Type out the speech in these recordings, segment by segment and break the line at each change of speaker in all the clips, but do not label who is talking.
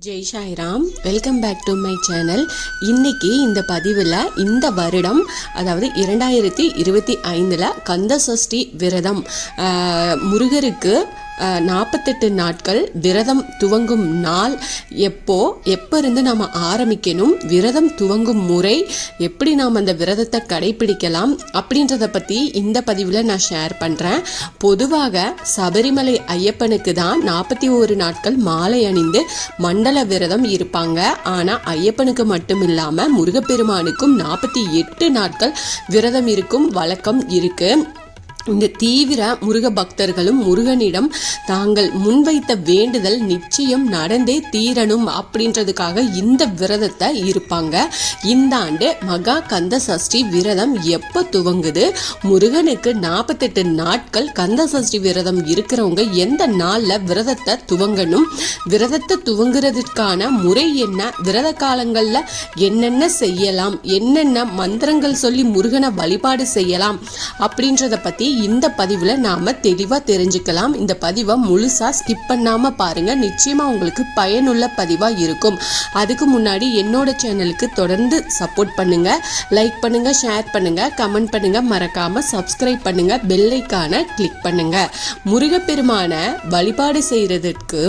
Jai Sairam welcome back to my channel இன்னைக்கு இந்த பதிவில் இந்த வருடம் அதாவது இரண்டாயிரத்தி இருபத்தி ஐந்தில் கந்த சஷ்டி விரதம் முருகருக்கு நாற்பத்தெட்டு நாட்கள் விரதம் துவங்கும் நாள். எப்போ எப்போ இருந்து நாம் ஆரம்பிக்கணும்? விரதம் துவங்கும் முறை எப்படி நாம் அந்த விரதத்தை கடைபிடிக்கலாம் அப்படின்றத பற்றி இந்த பதிவில் நான் ஷேர் பண்ணுறேன் பொதுவாக சபரிமலை ஐயப்பனுக்கு தான் நாற்பத்தி ஒரு நாட்கள் மாலை அணிந்து மண்டல விரதம் இருப்பாங்க. ஆனால் ஐயப்பனுக்கு மட்டும் இல்லாமல் முருகப்பெருமானுக்கும் நாற்பத்தி எட்டு நாட்கள் விரதம் இருக்கும் வழக்கம் இருக்குது இந்த தீவிர முருக பக்தர்களும் முருகனிடம் தாங்கள் முன்வைத்த வேண்டுதல் நிச்சயம் நடந்தே தீரணும் அப்படின்றதுக்காக இந்த விரதத்தை இருப்பாங்க. இந்த ஆண்டு மகா கந்த சஷ்டி விரதம் எப்போ துவங்குது? முருகனுக்கு நாற்பத்தெட்டு நாட்கள் கந்த சஷ்டி விரதம் இருக்கிறவங்க எந்த நாளில் விரதத்தை துவங்கணும்? விரதத்தை துவங்குறதுக்கான முறை என்ன? விரத காலங்களில் என்னென்ன செய்யலாம்? என்னென்ன மந்திரங்கள் சொல்லி முருகனை வழிபாடு செய்யலாம்? அப்படின்றத பற்றி இந்த பதிவில் நாம் தெளிவாக தெரிஞ்சுக்கலாம். இந்த பதிவை முழுசாக ஸ்கிப் பண்ணாமல் பாருங்கள் நிச்சயமாக உங்களுக்கு பயனுள்ள பதிவாக இருக்கும். அதுக்கு முன்னாடி என்னோட சேனலுக்கு தொடர்ந்து சப்போர்ட் பண்ணுங்க. லைக் பண்ணுங்க ஷேர் பண்ணுங்க கமெண்ட் பண்ணுங்க. மறக்காம சப்ஸ்கிரைப் பண்ணுங்க. பெல்லைக்கான கிளிக் பண்ணுங்க. முருகப்பெருமான வழிபாடு செய்யறதுக்கு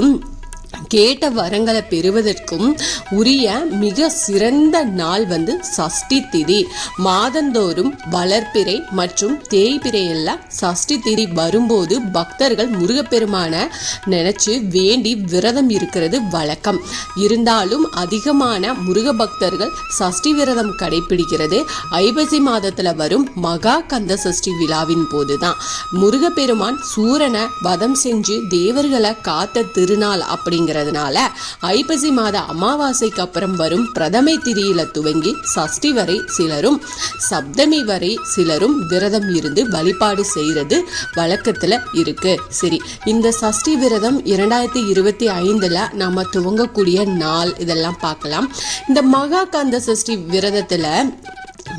கேட்ட வரங்களை பெறுவதற்கும் உரிய மிக சிறந்த நாள் வந்து சஷ்டி திதி. மாதந்தோறும் வளர்ப்பிறை மற்றும் தேய்பிறை எல்லாம் சஷ்டி திதி வரும்போது பக்தர்கள் முருகப்பெருமான நினைச்சு வேண்டி விரதம் இருக்கிறது வழக்கம். இருந்தாலும் அதிகமான முருக பக்தர்கள் சஷ்டி விரதம் கடைபிடிக்கிறது. ஐபசி மாதத்துல வரும் மகா கந்த சஷ்டி விழாவின் போதுதான். முருகப்பெருமான் சூரனை வதம் செஞ்சு தேவர்களை காத்த திருநாள் அப்படி அப்படிங்கிறதுனால ஐப்பசி மாத அமாவாசைக்கு அப்புறம் வரும் பிரதமை திதியில துவங்கி சஷ்டி வரை சிலரும் சப்தமி வரை சிலரும் விரதம் இருந்து வழிபாடு செய்யறது வழக்கத்துல இருக்கு. சரி இந்த சஷ்டி விரதம் இரண்டாயிரத்தி இருபத்தி ஐந்துல நாம துவங்கக்கூடிய நாள் இதெல்லாம் பார்க்கலாம். இந்த மகா கந்த சஷ்டி விரதத்துல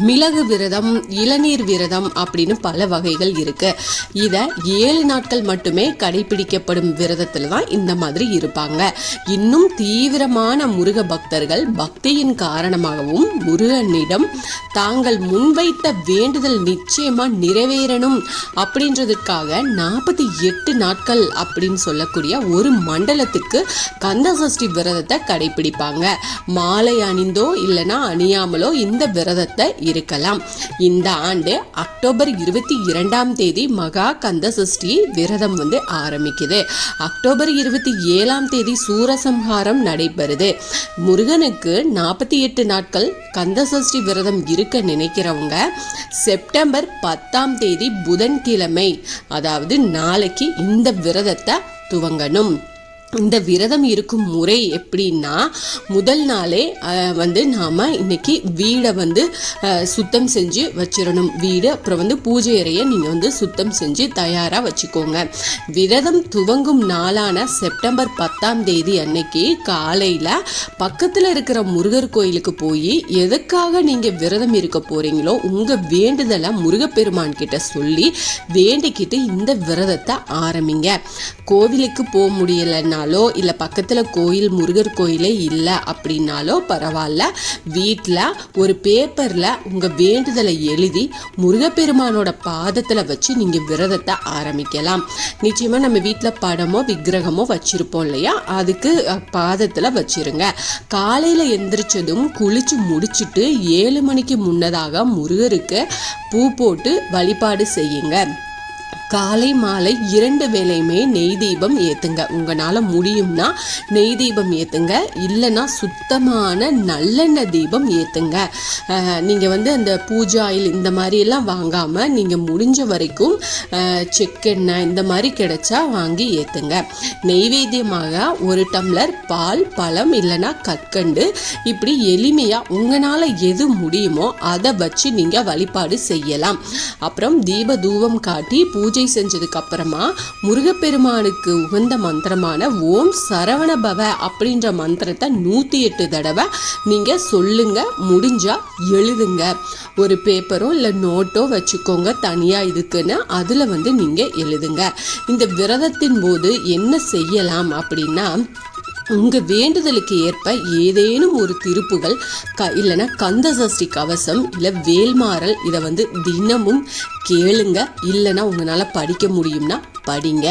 மிளகு விரதம் இளநீர் விரதம் அப்படின்னு பல வகைகள் இருக்கு. இதை ஏழு நாட்கள் மட்டுமே கடைபிடிக்கப்படும் விரதத்தில் தான் இந்த மாதிரி இருப்பாங்க. இன்னும் தீவிரமான முருக பக்தர்கள் பக்தியின் காரணமாகவும் முருகனிடம் தாங்கள் முன்வைத்த வேண்டுதல் நிச்சயமா நிறைவேறணும் அப்படின்றதுக்காக நாற்பத்தி எட்டு நாட்கள் அப்படின்னு சொல்லக்கூடிய ஒரு மண்டலத்துக்கு கந்த சஷ்டி விரதத்தை கடைபிடிப்பாங்க. மாலை அணிந்தோ இல்லைன்னா அணியாமலோ இந்த விரதத்தை இருக்கலாம் இந்த ஆண்டு அக்டோபர் இருபத்தி இரண்டாம் தேதி மகா கந்த சஷ்டி விரதம் வந்து ஆரம்பிக்குது. அக்டோபர் இருபத்தி ஏழாம் தேதி சூரசம்ஹாரம் நடைபெறுது. முருகனுக்கு நாற்பத்தி எட்டு நாட்கள் கந்த சஷ்டி விரதம் இருக்க நினைக்கிறவங்க செப்டம்பர் பத்தாம் தேதி புதன்கிழமை அதாவது நாளைக்கு இந்த விரதத்தை துவங்கணும். இந்த விரதம் இருக்கும் முறை எப்படின்னா முதல் நாளே வந்து நாம் இன்னைக்கு வீடை வந்து சுத்தம் செஞ்சு வச்சிடணும். வீடு அப்புறம் வந்து பூஜை அறையை நீங்கள் வந்து சுத்தம் செஞ்சு தயாராக வச்சுக்கோங்க. விரதம் துவங்கும் நாளான செப்டம்பர் பத்தாம் தேதி அன்னைக்கு காலையில் பக்கத்தில் இருக்கிற முருகர் கோயிலுக்கு போய் எதுக்காக நீங்கள் விரதம் இருக்க போகிறீங்களோ உங்கள் வேண்டுதலை முருகப்பெருமான் கிட்ட சொல்லி வேண்டிக்கிட்டு இந்த விரதத்தை ஆரம்பிங்க. கோவிலுக்கு போக அப்படின்னாலோ இல்லை பக்கத்தில் கோயில் முருகர் கோயிலே இல்லை அப்படின்னாலோ பரவாயில்ல வீட்டில் ஒரு பேப்பரில் உங்கள் வேண்டுதலை எழுதி முருகப்பெருமானோட பாதத்தில் வச்சு நீங்கள் விரதத்தை ஆரம்பிக்கலாம். நிச்சயமாக நம்ம வீட்டில் படமோ விக்கிரகமோ வச்சுருப்போம் இல்லையா? அதுக்கு பாதத்தில் வச்சிருங்க. காலையில் எந்திரிச்சதும் குளிச்சு முடிச்சுட்டு ஏழு மணிக்கு முன்னதாக முருகருக்கு பூ போட்டு வழிபாடு செய்யுங்க. காலை மாலை இரண்டு வேலையுமே நெய் தீபம் ஏத்துங்க. உங்களால முடியும்னா நெய் தீபம் ஏத்துங்க. இல்லைன்னா சுத்தமான நல்லெண்ணெய் தீபம் ஏத்துங்க. நீங்கள் நீங்க வந்து அந்த பூஜா ஆயில் இந்த மாதிரி எல்லாம் வாங்காம நீங்க முடிஞ்ச வரைக்கும் செக்கெண்ணெய் இந்த மாதிரி கிடைச்சா வாங்கி ஏத்துங்க. நெய்வேத்தியமாக ஒரு டம்ளர் பால் பழம் இல்லைன்னா கற்கண்டு. இப்படி எளிமையா உங்களால எது முடியுமோ அதை வச்சு நீங்க வழிபாடு செய்யலாம். அப்புறம் தீப தூபம் காட்டி பூஜை செஞ்சதுக்கு அப்புறமா முருகப்பெருமானுக்கு உகந்த மந்திரமான ஓம் சரவண பவ அப்படின்ற மந்திரத்தை நூத்தி எட்டு தடவை நீங்க சொல்லுங்க முடிஞ்சா எழுதுங்க. ஒரு பேப்பரோ இல்லை நோட்டோ வச்சுக்கோங்க தனியா இதுக்குன்னு. அதுல வந்து நீங்க எழுதுங்க. இந்த விரதத்தின் போது என்ன செய்யலாம் அப்படின்னா உங்கள் வேண்டுதலுக்கு ஏற்ப ஏதேனும் ஒரு திருப்புகள் க இல்லைன்னா கந்த சஷ்டி கவசம் இல்லை வேல்மாறல் இதை வந்து தினமும் கேளுங்க. இல்லைன்னா உங்களால் படிக்க முடியும்னா படிங்க.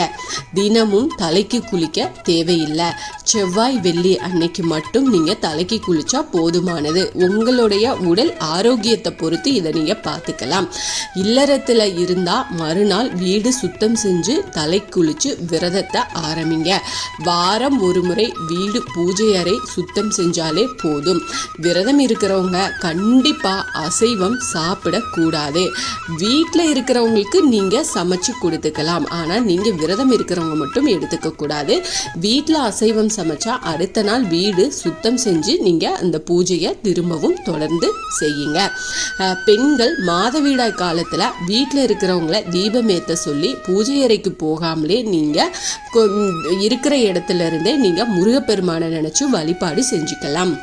தினமும் தலைக்கு குளிக்க தேவையில்லை. செவ்வாய் வெள்ளி அன்னைக்கு மட்டும் நீங்கள் தலைக்கு குளிச்சா போதுமானது. உங்களுடைய உடல் ஆரோக்கியத்தை பொறுத்து இதை நீங்கள் பார்த்துக்கலாம். இல்லறத்தில் இருந்தால் மறுநாள் வீடு சுத்தம் செஞ்சு தலை குளிச்சு விரதத்தை ஆரம்பிங்க. வாரம் ஒரு முறை வீடு பூஜை அறை சுத்தம் செஞ்சாலே போதும். விரதம் இருக்கிறவங்க கண்டிப்பாக அசைவம் சாப்பிடக்கூடாது. வீட்டில் இருக்கிறவங்களுக்கு நீங்கள் சமைச்சு கொடுத்துக்கலாம். ஆனால் நீங்கள் விரதம் இருக்கிறவங்க மட்டும் எடுத்துக்க கூடாது. வீட்டில் அசைவம் சமைச்சா அடுத்த நாள் வீடு சுத்தம் செஞ்சு நீங்கள் அந்த பூஜையை திரும்பவும் தொடர்ந்து செய்யுங்க. பெண்கள் மாதவிடாய் காலத்தில் வீட்டில் இருக்கிறவங்கள தீபம் ஏற்ற சொல்லி பூஜை அறைக்கு போகாமலே நீங்கள் இருக்கிற இடத்துல இருந்தே நீங்கள் முருகப்பெருமானை நினச்சி வழிபாடு செஞ்சுக்கலாம்.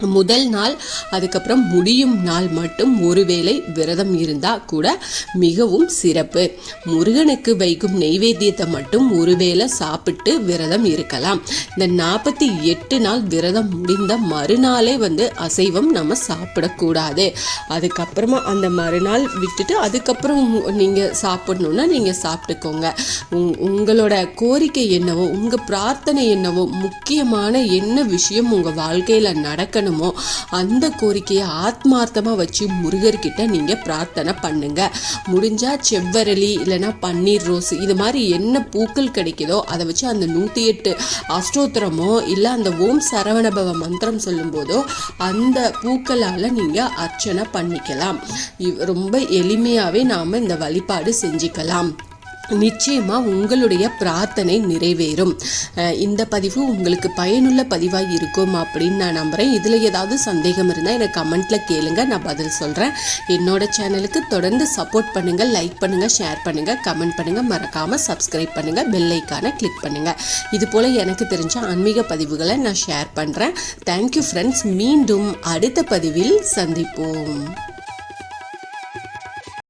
முதல் நாள் அதுக்கப்புறம் முடியும் நாள் மட்டும் ஒருவேளை விரதம் இருந்தால் கூட மிகவும் சிறப்பு. முருகனுக்கு வைக்கும் நெய்வேத்தியத்தை மட்டும் ஒருவேளை சாப்பிட்டு விரதம் இருக்கலாம். இந்த நாற்பத்தி எட்டு நாள் விரதம் முடிந்த மறுநாளே வந்து அசைவம் நம்ம சாப்பிடக்கூடாது. அதுக்கப்புறமா அந்த மறுநாள் விட்டுட்டு அதுக்கப்புறம் நீங்கள் சாப்பிடணுன்னா நீங்கள் சாப்பிட்டுக்கோங்க. உங் உங்களோட கோரிக்கை என்னவோ உங்கள் பிரார்த்தனை என்னவோ முக்கியமான என்ன விஷயம் உங்கள் வாழ்க்கையில் நடக்கணும் அந்த கோரிக்கையை ஆத்மார்த்தமாக வச்சு முருகர்கிட்ட நீங்கள் பிரார்த்தனை பண்ணுங்க. முடிஞ்சால் செவ்வரளி இல்லைன்னா பன்னீர் ரோஸ் இது மாதிரி என்ன பூக்கள் கிடைக்குதோ அதை வச்சு அந்த நூற்றி எட்டு அஷ்டோத்திரமோ இல்லை அந்த ஓம் சரவணபவ மந்திரம் சொல்லும்போதோ அந்த பூக்களால் நீங்கள் அர்ச்சனை பண்ணிக்கலாம். ரொம்ப எளிமையாகவே நாம் இந்த வழிபாடு செஞ்சுக்கலாம். நிச்சயமா உங்களுடைய பிரார்த்தனை நிறைவேறும். இந்த பதிவு உங்களுக்கு பயனுள்ள பதிவாக இருக்கும் அப்படின்னு நான் நம்புகிறேன் இதில் ஏதாவது சந்தேகம் இருந்தால் எனக்கு கமெண்ட்டில் கேளுங்க. நான் பதில் சொல்கிறேன் என்னோட சேனலுக்கு தொடர்ந்து சப்போர்ட் பண்ணுங்கள் லைக் பண்ணுங்கள் ஷேர் பண்ணுங்கள் கமெண்ட் பண்ணுங்கள் மறக்காமல் சப்ஸ்கிரைப் பண்ணுங்கள் பெல் ஐக்கானை கிளிக் பண்ணுங்கள் இது போல் எனக்கு தெரிஞ்ச ஆன்மீக பதிவுகளை நான் ஷேர் பண்ணுறேன் தேங்க்யூ ஃப்ரெண்ட்ஸ் மீண்டும் அடுத்த பதிவில் சந்திப்போம்.